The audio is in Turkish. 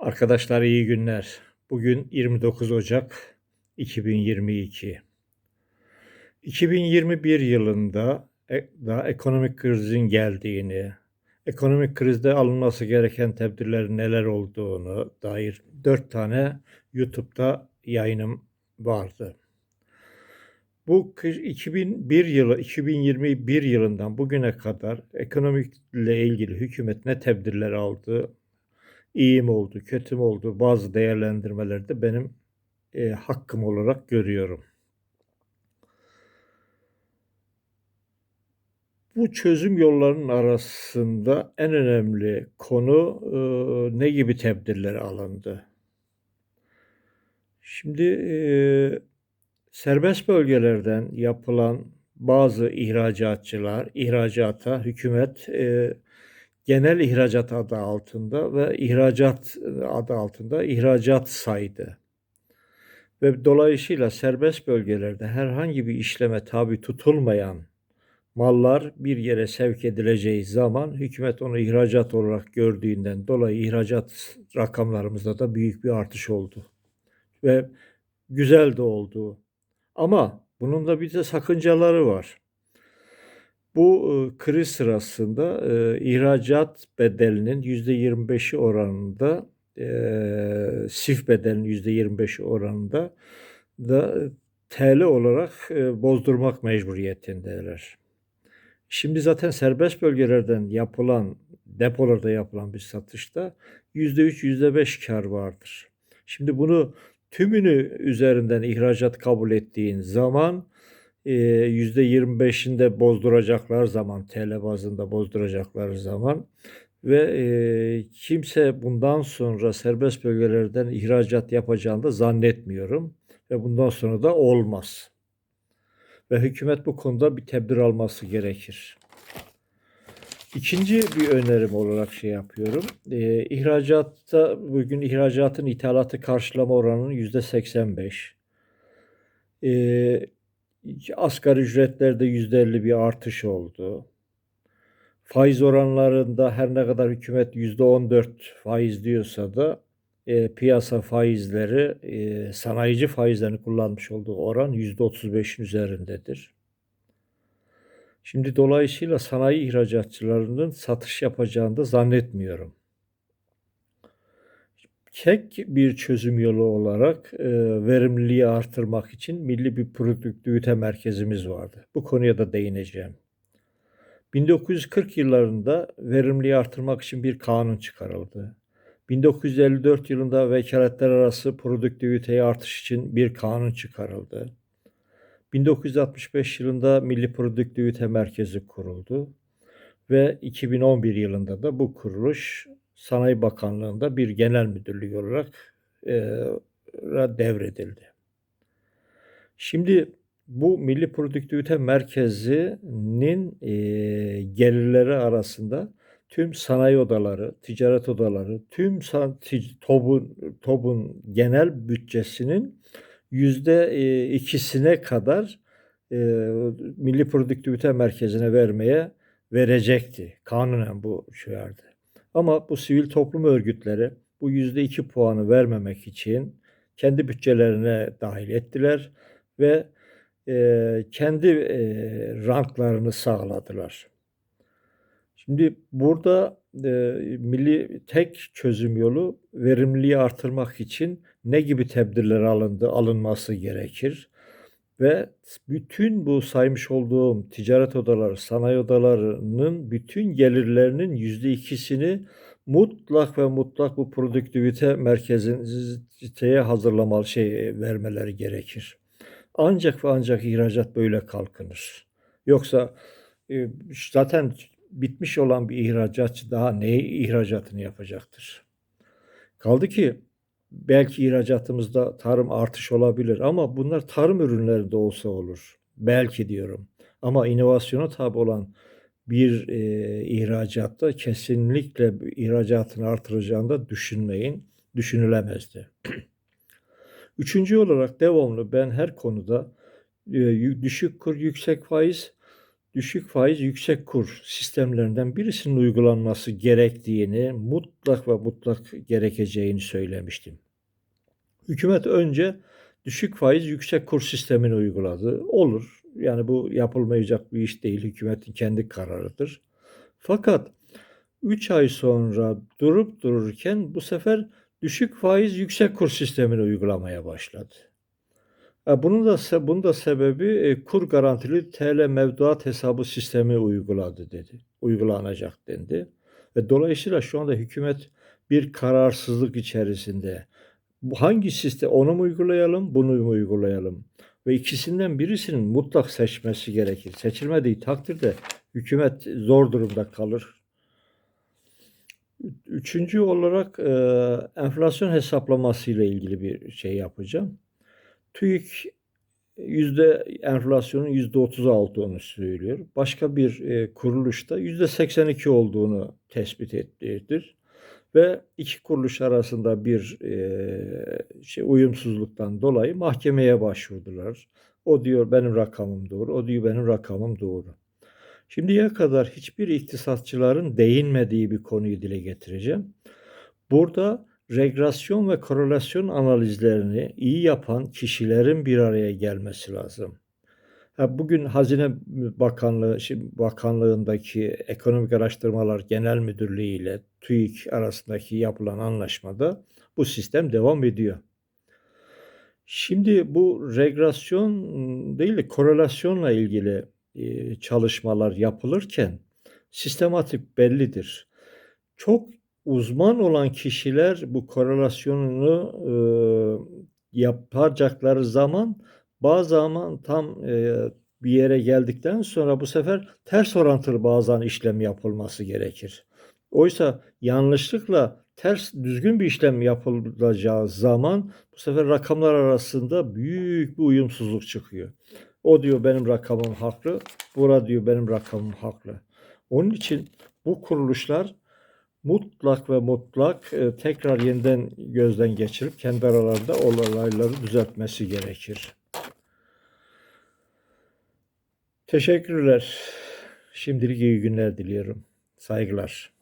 Arkadaşlar iyi günler. Bugün 29 Ocak 2022. 2021 yılında e- daha ekonomik krizin geldiğini, ekonomik krizde alınması gereken tedbirlerin neler olduğunu dair 4 tane YouTube'da yayınım vardı. Bu kı- 2001 yılı 2021 yılından bugüne kadar ekonomikle ilgili hükümet ne tedbirler aldı, iyi mi oldu, kötü mü oldu bazı değerlendirmeleri de benim e, hakkım olarak görüyorum. Bu çözüm yollarının arasında en önemli konu e, ne gibi tedbirler alındı? Şimdi e, serbest bölgelerden yapılan bazı ihracatçılar, ihracata hükümet e, genel ihracat adı altında ve ihracat adı altında ihracat saydı. Ve dolayısıyla serbest bölgelerde herhangi bir işleme tabi tutulmayan mallar bir yere sevk edileceği zaman hükümet onu ihracat olarak gördüğünden dolayı ihracat rakamlarımızda da büyük bir artış oldu. Ve güzel de oldu. Ama bunun da bir de sakıncaları var. Bu e, kriz sırasında e, ihracat bedelinin %25'i oranında e, sif bedelinin %25'i oranında da TL olarak bozdurmak mecburiyetindeler. Şimdi zaten serbest bölgelerden yapılan, depolarda yapılan bir satışta %3, %5 kar vardır. Şimdi bunu tümünü üzerinden ihracat kabul ettiğin zaman %25'inde bozduracaklar zaman, TL bazında bozduracaklar zaman ve e, kimse bundan sonra serbest bölgelerden ihracat yapacağını da zannetmiyorum ve bundan sonra da olmaz. Ve hükümet bu konuda bir tedbir alması gerekir. İkinci bir önerim olarak şey yapıyorum. E, ihracatta bugün ihracatın ithalatı karşılama oranının yüzde 85. E, asgari ücretlerde yüzde 50 bir artış oldu. Faiz oranlarında her ne kadar hükümet yüzde 14 faiz diyorsa da e, piyasa faizleri, e, sanayici faizlerini kullanmış olduğu oran yüzde 35'in üzerindedir. Şimdi dolayısıyla sanayi ihracatçılarının satış yapacağını da zannetmiyorum. Tek bir çözüm yolu olarak e, verimliliği artırmak için milli bir produktivite merkezimiz vardı. Bu konuya da değineceğim. 1940 yıllarında verimliliği artırmak için bir kanun çıkarıldı. 1954 yılında vekaletler arası produktiviteyi artış için bir kanun çıkarıldı. 1965 yılında Milli Produktivite Merkezi kuruldu ve 2011 yılında da bu kuruluş Sanayi Bakanlığı'nda bir genel müdürlük olarak e, devredildi. Şimdi bu Milli Produktivite Merkezi'nin e, gelirleri arasında tüm sanayi odaları, ticaret odaları, tüm TOB'un, TOB'un genel bütçesinin yüzde ikisine kadar e, Milli Produktivite Merkezi'ne vermeye verecekti. Kanunen bu şeylerdi. Ama bu sivil toplum örgütleri bu yüzde iki puanı vermemek için kendi bütçelerine dahil ettiler ve e, kendi e, ranklarını sağladılar. Şimdi burada e, milli tek çözüm yolu verimliliği artırmak için ne gibi tedbirler alındı, alınması gerekir? Ve bütün bu saymış olduğum ticaret odaları, sanayi odalarının bütün gelirlerinin yüzde ikisini mutlak ve mutlak bu produktivite merkezine hazırlamalı şey vermeleri gerekir. Ancak ve ancak ihracat böyle kalkınır. Yoksa e, zaten bitmiş olan bir ihracatçı daha ne ihracatını yapacaktır? Kaldı ki belki ihracatımızda tarım artış olabilir ama bunlar tarım ürünlerinde olsa olur. Belki diyorum. Ama inovasyona tabi olan bir e, ihracatta kesinlikle ihracatını artıracağını da düşünmeyin. Düşünülemezdi. Üçüncü olarak devamlı ben her konuda e, düşük kur, yüksek faiz düşük faiz, yüksek kur sistemlerinden birisinin uygulanması gerektiğini, mutlak ve mutlak gerekeceğini söylemiştim. Hükümet önce düşük faiz, yüksek kur sistemini uyguladı. Olur. Yani bu yapılmayacak bir iş değil. Hükümetin kendi kararıdır. Fakat 3 ay sonra durup dururken bu sefer düşük faiz, yüksek kur sistemini uygulamaya başladı. E, bunun da bunun da sebebi e, kur garantili TL mevduat hesabı sistemi uyguladı dedi. Uygulanacak dendi. Ve dolayısıyla şu anda hükümet bir kararsızlık içerisinde. Hangi sistem onu mu uygulayalım, bunu mu uygulayalım? Ve ikisinden birisinin mutlak seçmesi gerekir. Seçilmediği takdirde hükümet zor durumda kalır. Üçüncü olarak e, enflasyon hesaplaması ile ilgili bir şey yapacağım. TÜİK yüzde enflasyonun yüzde otuz olduğunu söylüyor. Başka bir e, kuruluşta yüzde seksen iki olduğunu tespit ettiğidir. Ve iki kuruluş arasında bir e, şey uyumsuzluktan dolayı mahkemeye başvurdular. O diyor benim rakamım doğru, o diyor benim rakamım doğru. Şimdiye kadar hiçbir iktisatçıların değinmediği bir konuyu dile getireceğim. Burada regresyon ve korelasyon analizlerini iyi yapan kişilerin bir araya gelmesi lazım. Bugün Hazine Bakanlığı şimdi Bakanlığındaki Ekonomik Araştırmalar Genel Müdürlüğü ile TÜİK arasındaki yapılan anlaşmada bu sistem devam ediyor. Şimdi bu regresyon değil de korelasyonla ilgili e, çalışmalar yapılırken sistematik bellidir. Çok uzman olan kişiler bu korelasyonunu e, yapacakları zaman bazı zaman tam e, bir yere geldikten sonra bu sefer ters orantılı bazen işlem yapılması gerekir. Oysa yanlışlıkla ters düzgün bir işlem yapılacağı zaman bu sefer rakamlar arasında büyük bir uyumsuzluk çıkıyor. O diyor benim rakamım haklı, bura diyor benim rakamım haklı. Onun için bu kuruluşlar mutlak ve mutlak e, tekrar yeniden gözden geçirip kendi aralarında olayları düzeltmesi gerekir. Teşekkürler. Şimdilik iyi günler diliyorum. Saygılar.